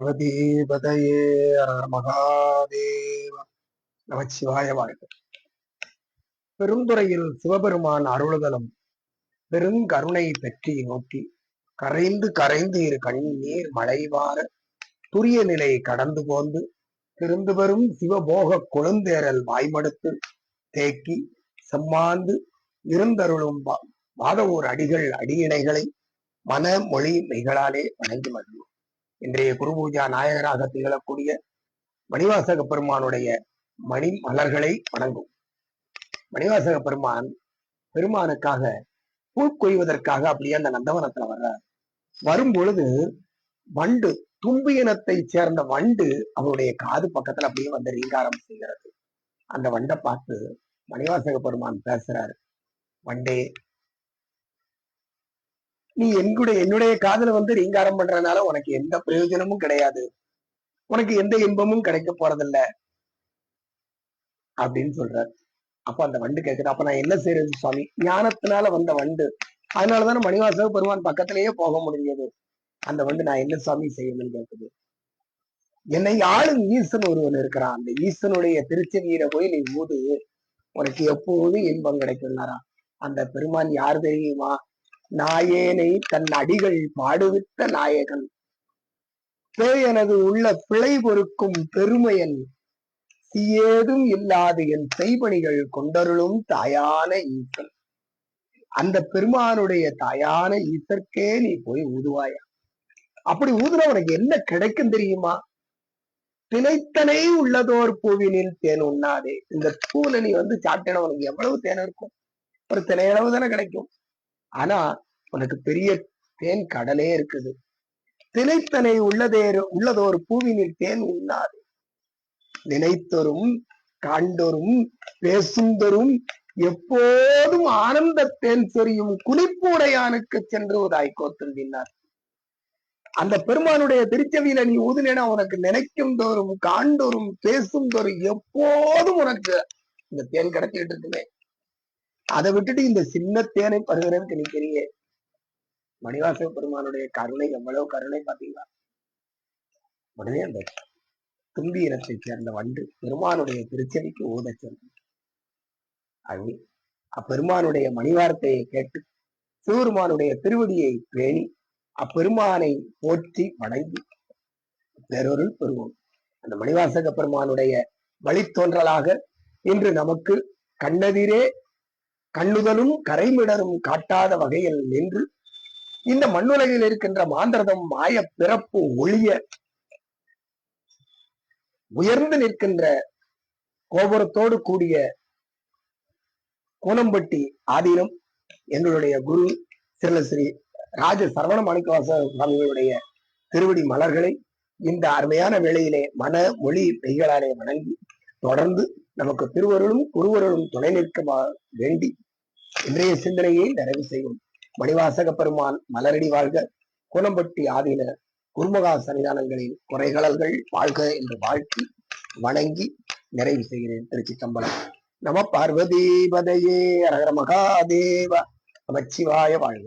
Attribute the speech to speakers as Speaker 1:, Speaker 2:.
Speaker 1: பதீபதையே மகாதேவ நமச்சிவாய வாழ்க பெருந்துறையில் சிவபெருமான் அருளுதலும் பெருங்கருணை பெற்றி நோக்கி கரைந்து கரைந்து இரு கண்ணீர் மழைவார துரிய நிலை கடந்து போந்து திருந்து பெறும் சிவபோக கொழுந்தேரல் வாய்மடுத்து தேக்கி செம்மாந்து இருந்தருளும் வாதவூர் அடிகள் அடியினைகளை மன மொழி மெய்களாலே வணங்கி மகிழ்வோம் இன்றைய குருபூஜா நாயகராக திகழக்கூடிய மணிவாசக பெருமானுடைய மணி மலர்களை வணங்கும். மணிவாசக பெருமான் பெருமானுக்காக பூ கொய்வதற்காக அப்படியே அந்த நந்தவனத்துல வர்றார். வரும் பொழுது வண்டு தும்பு இனத்தை சேர்ந்த வண்டு அவருடைய காது பக்கத்துல அப்படியே வந்து ரீங்காரம் செய்கிறது. அந்த வண்டை பார்த்து மணிவாசக பெருமான் பேசுறாரு. வண்டே நீ என்னுடைய என்னுடைய காதல வந்து ரீங்காரம் பண்றதுனால உனக்கு எந்த பிரயோஜனமும் கிடையாது. உனக்கு எந்த இன்பமும் கிடைக்க போறதில்ல. அப்படின்னு சொல்றாரு. அப்ப அந்த வண்டு கேக்குது. அப்ப நான் என்ன செய்யறது சுவாமி? ஞானத்தினால வந்த வண்டு. அதனாலதானே மணிவாசக பெருமான் பக்கத்திலேயே போக முடிஞ்சது. அந்த வண்டு நான் என்ன சுவாமி செய்யணும்னு கேக்குது. என்னை ஆளும் ஈசன் ஒருவன் இருக்கிறான். அந்த ஈசனுடைய திருச்செவியில போய் நீ ஊது. உனக்கு எப்போதும் இன்பம் கிடைக்கும்னாரா அந்த பெருமான் யார் தெரியுமா? நாயேனை தன் அடிகள் பாடுவித்த நாயகன். எனது உள்ள பிழை பொறுக்கும் பெருமையன். ஏதும் இல்லாது என் செய்பணிகள் கொண்டருளும் தாயான ஈசன். அந்த பெருமானுடைய தாயான ஈசற்கே நீ போய் ஊதுவாயா? அப்படி ஊதுன உனக்கு என்ன கிடைக்கும் தெரியுமா? தினைத்தனை உள்ளதோர் பூவினில் தேன் உண்ணாதே. இந்த பூவில நீ வந்து சாப்பிட்டேன உனக்கு எவ்வளவு தேன் இருக்கும்? ஒரு திணையளவு தானே கிடைக்கும். ஆனா உனக்கு பெரிய தேன் கடலே இருக்குது. திளைத்தனை உள்ளதே உள்ளதோர் பூவினில் தேன் உண்ணாது. நினைத்தொரும் காண்டொரும் பேசுந்தொரும் எப்போதும் ஆனந்த தேன் சொரியும் குளிப்பூடையானுக்கு சென்று உதாய் கோத்திருந்தார் அந்த பெருமானுடைய திருச்சவியில நீ ஊதுனேனா உனக்கு நினைக்கும் தோறும் காண்டோறும் பேசும் தோறும் எப்போதும் உனக்கு இந்த தேன் கிடைச்சிட்டு இருக்குமே. அதை விட்டுட்டு இந்த சின்ன தேனை பருகிறதுக்கு நீ மணிவாச பெருமானுடைய கருணை எவ்வளவு கருணை பாத்தீங்களா உடனே அந்த தும்பி இனத்தை சேர்ந்த வண்டு பெருமானுடைய திருச்செவிக்கு ஓத சென்று அப்பெருமானுடைய மணிவார்த்தையை கேட்டு சிவருமானுடைய திருவடியை பேணி அப்பெருமானை போற்றி வணங்கி பெருவருள் பெறுவோம். அந்த மணிவாசக பெருமானுடைய வழித்தோன்றலாக இன்று நமக்கு கண்ணதிரே கண்ணுதலும் கரைமிடரும் காட்டாத வகையில் நின்று இந்த மண்ணுலகில் இருக்கின்ற மாந்திரதம் மாய பிறப்பு ஒளிய உயர்ந்து நிற்கின்ற கோபுரத்தோடு கூடிய கோணம்பட்டி ஆதீனம் எங்களுடைய குரு சிறலஸ்ரீ ராஜ சரவண மாணிக்கவாச சுவாமிகளுடைய திருவடி மலர்களை இந்த அருமையான வேளையிலே மன மொழி பெய்களாலே வணங்கி தொடர்ந்து நமக்கு திருவருளும் குருவருளும் துணை நிற்க வேண்டி இன்றைய சிந்தனையை நிறைவு செய்யும். மணிவாசக பெருமான் மலரடி வாழ்க. குணம்பட்டி ஆதீன குருமகா சன்னிதானங்களின் குறைகளல்கள் வாழ்க என்று வாழ்த்தி வணங்கி நிறைவு செய்கிறேன். திருச்சி கம்பளம் நம பார்வதீபதையே அரகர மகாதேவ நமச்சிவாய வாழ்க.